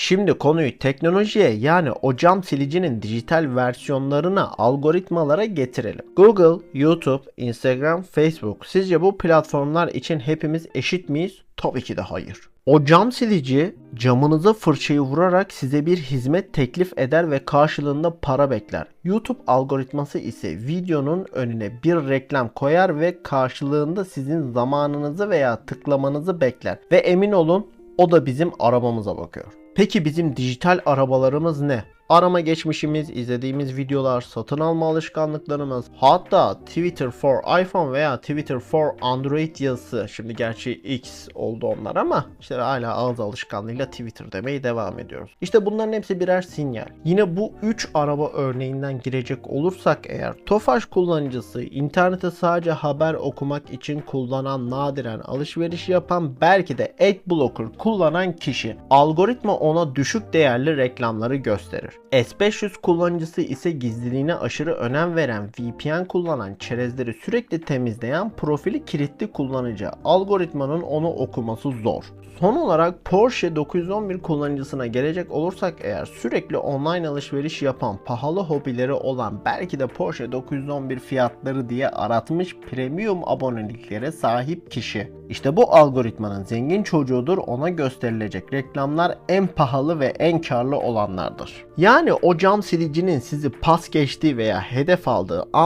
Şimdi konuyu teknolojiye yani o cam silicinin dijital versiyonlarına, algoritmalara getirelim. Google, YouTube, Instagram, Facebook. Sizce bu platformlar için hepimiz eşit miyiz? Tabii ki de hayır. O cam silici camınıza fırçayı vurarak size bir hizmet teklif eder ve karşılığında para bekler. YouTube algoritması ise videonun önüne bir reklam koyar ve karşılığında sizin zamanınızı veya tıklamanızı bekler. Ve emin olun o da bizim arabamıza bakıyor. Peki bizim dijital arabalarımız ne? Arama geçmişimiz, izlediğimiz videolar, satın alma alışkanlıklarımız, hatta Twitter for iPhone veya Twitter for Android yazısı. Şimdi gerçi X oldu onlar ama işte hala ağız alışkanlığıyla Twitter demeye devam ediyoruz. İşte bunların hepsi birer sinyal. Yine bu 3 araba örneğinden girecek olursak eğer Tofaş kullanıcısı internete sadece haber okumak için kullanan nadiren alışveriş yapan belki de Adblocker kullanan kişi algoritma ona düşük değerli reklamları gösterir. S500 kullanıcısı ise gizliliğine aşırı önem veren VPN kullanan çerezleri sürekli temizleyen profili kilitli kullanıcı algoritmanın onu okuması zor. Son olarak Porsche 911 kullanıcısına gelecek olursak eğer sürekli online alışveriş yapan pahalı hobileri olan belki de Porsche 911 fiyatları diye aratmış premium aboneliklere sahip kişi. İşte bu algoritmanın zengin çocuğudur ona gösterilecek reklamlar en pahalı ve en karlı olanlardır. Yani o cam silicinin sizi pas geçtiği veya hedef aldığı